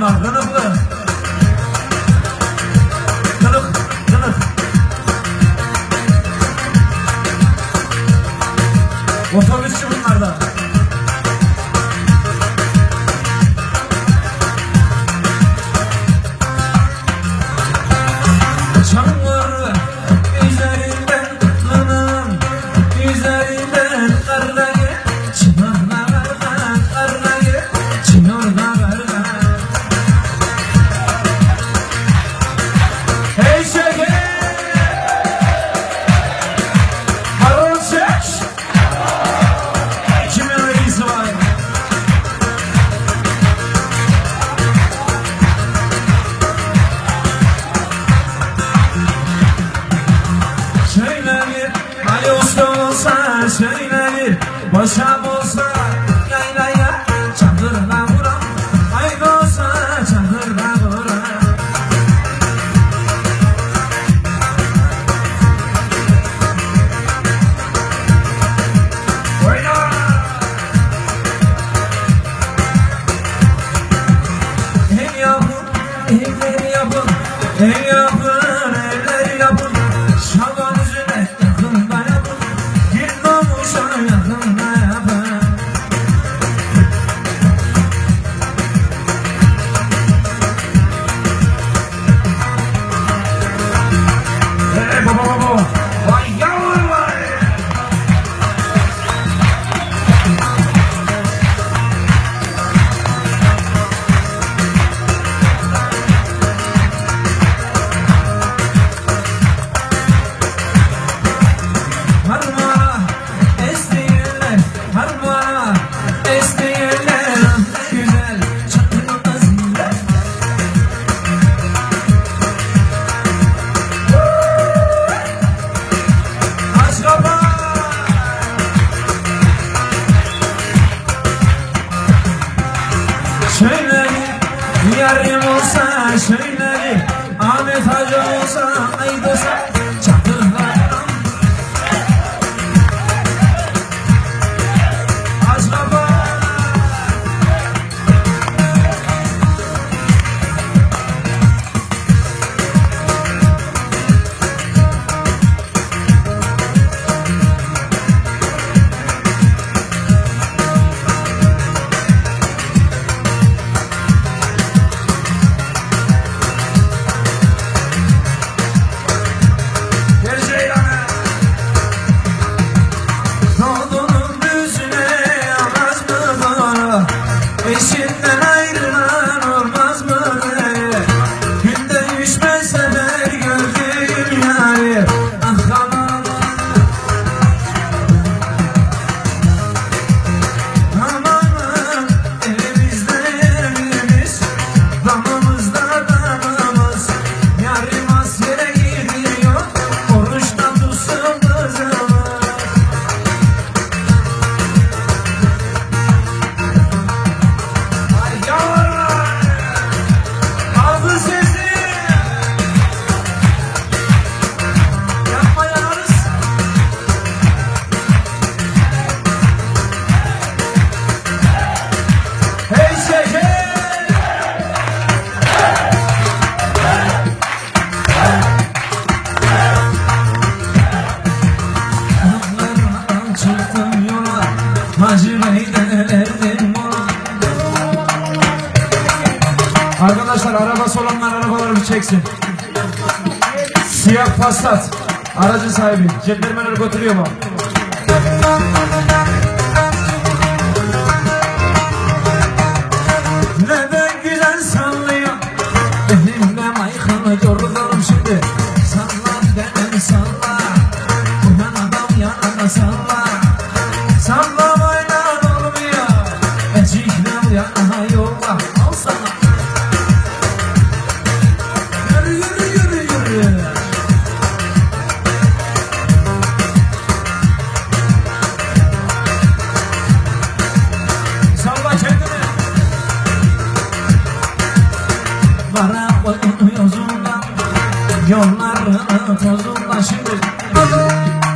I'm not gonna. বসাবো last night. Peşinden ayrılan götüreceksin. Siyah Passat aracı sahibi. Centilmenleri götürüyor mu? Kara boyun yüzünden Yollar tozullaşır